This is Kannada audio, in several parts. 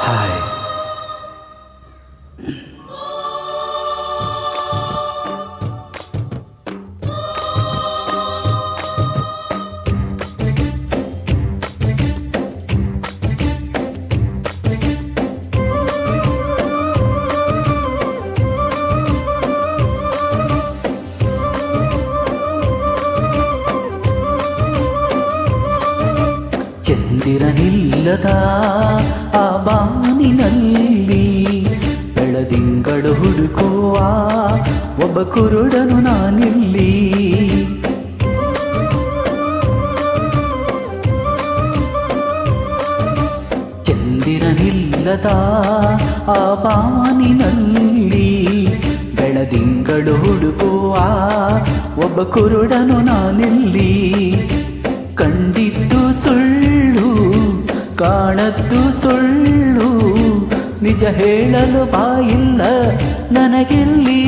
ಹಾಯ್ ಚಂದಿರನಿಲ್ಲದ ಆ ಬಾನಿನಲ್ಲಿ ಬೆಳದಿಂಗಳು ಹುಡುಕುವ ಒಬ್ಬ ಕುರುಡನು ನಾನಿಲ್ಲಿ. ಚಂದಿರನಿಲ್ಲದ ಆ ಪಾನಿನಲ್ಲಿ ಬೆಳದಿಂಗಳು ಹುಡುಕುವ ಒಬ್ಬ ಕುರುಡನು ನಾನಿಲ್ಲಿ. ಕಂಡಿದ್ದು ಸುಳ್ಳು, ಕಾಣದ್ದು ಸುಳ್ಳು ನಿಜ ಹೇಳಲು ಬಾಯಿಲ್ಲ ನನಗಿಲ್ಲಿ?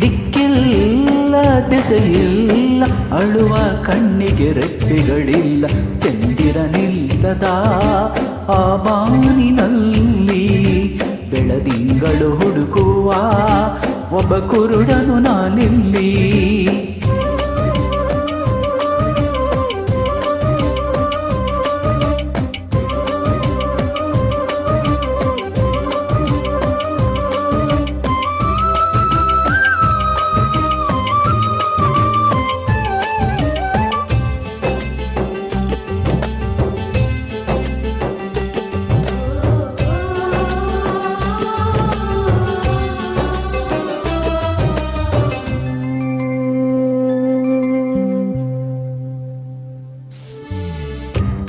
ದಿಕ್ಕಿಲ್ಲ, ದಿಸೆಯಿಲ್ಲ, ಅಳುವ ಕಣ್ಣಿಗೆ ರೆಪ್ಪೆಗಳಿಲ್ಲ ಚಂದಿರನಿಲ್ಲದ ಆ ಬಾನಿನಲ್ಲಿ. ಬೆಳದಿಂಗಳು ಹುಡುಕುವ ಒಬ್ಬ ಕುರುಡನು ನಾನಿಲ್ಲಿ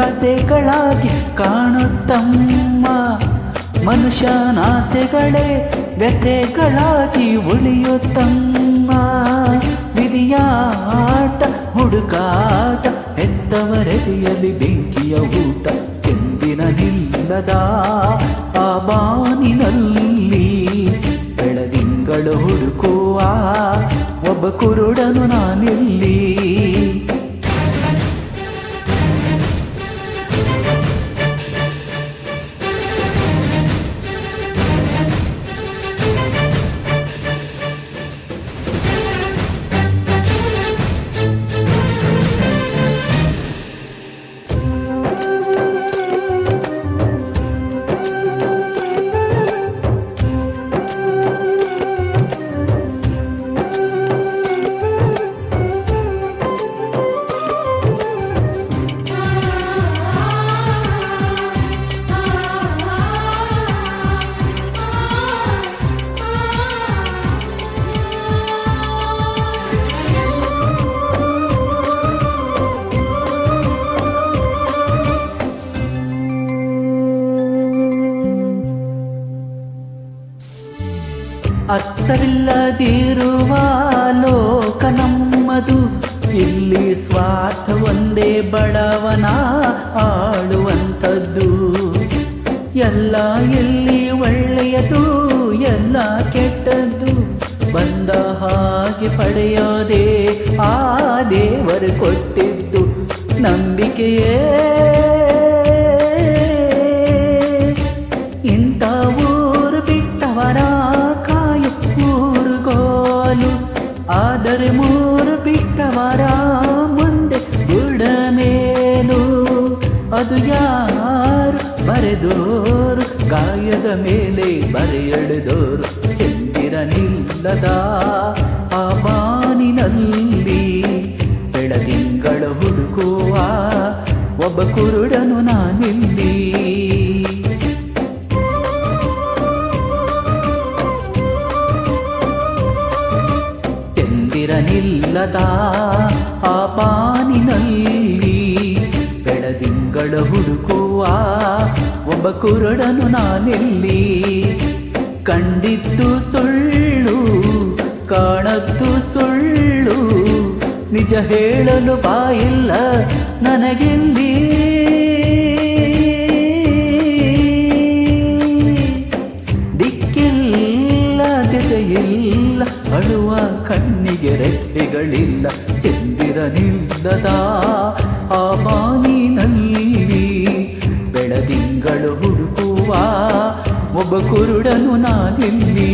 ಕಥೆಗಳಾಗಿ ಕಾಣುತ್ತಮ್ಮ. ಮನುಷ್ಯನಾಸೆಗಳೇ ವ್ಯಥೆಗಳಾಗಿ ಉಳಿಯುತ್ತಮ್ಮ. ವಿಧಿಯ ಆಟ, ಹುಡುಕಾಟ ಹೆತ್ತವರೆದೆಯಲ್ಲಿ ಬೆಂಕಿಯ ಊಟ, ಎಂದಿನ ನಿಲ್ಲದ ಆ ಬಾನಿನಲ್ಲಿ ಬೆಳದಿಂಗಳು ಹುಡುಕುವ, ಒಬ್ಬ ಕುರುಡನು ನಾನಿಲ್ಲಿ. ಅರ್ಥವಿಲ್ಲದಿರುವ ಲೋಕ ನಮ್ಮದು. ಇಲ್ಲಿ ಸ್ವಾರ್ಥ ಒಂದೇ ಬಡವನ ಆಳುವಂಥದ್ದು. ಎಲ್ಲ ಎಲ್ಲಿ ಒಳ್ಳೆಯದು, ಎಲ್ಲ ಕೆಟ್ಟದ್ದು. ಬಂದ ಹಾಗೆ ಪಡೆಯೋದೇ ಆ ದೇವರು ಕೊಟ್ಟಿದ್ದು. ನಂಬಿಕೆಯೇ ಅದು ಯಾರು? ಬರೆದೋರು. ಗಾಯದ ಮೇಲೆ ಬರೆಯಳೆದೋರು. ಚಂದಿರನಿಲ್ಲದ ಆ ಬಾನಿನಲ್ಲಿ ಬೆಳದಿಂಗಳ ಹುಡುಕುವ ಒಬ್ಬ ಕುರುಡನು ನಾನಿಲ್ಲಿ. ಚಂದಿರನಿಲ್ಲದ ಆ ಬಾನಿನಲ್ಲಿ ಬೆಳದಿಂಗಳ ಹುಡುಕುವ ಒಬ್ಬ ಕುರುಡನು ನಾನೆಲ್ಲಿ. ಕಂಡಿದ್ದು ಸುಳ್ಳು, ಕಾಣದ್ದು ಸುಳ್ಳು, ನಿಜ ಹೇಳಲು ಬಾಯಿಲ್ಲ ನನಗೆಲ್ಲಿ. ದಿಕ್ಕಿಲ್ಲ, ದಿಸೆಯಿಲ್ಲ, ಅಳುವ ಕಣ್ಣಿಗೆ ರೆಟ್ಟೆಗಳಿಲ್ಲ ಚಂದಿರನಿಲ್ಲದ ಆ ಬಾನಿನಲ್ಲಿ ಬೆಳದಿಂಗಳು ಹುಡುಕುವ ಒಬ್ಬ ಕುರುಡನು ನಾನಿಲ್ಲಿ.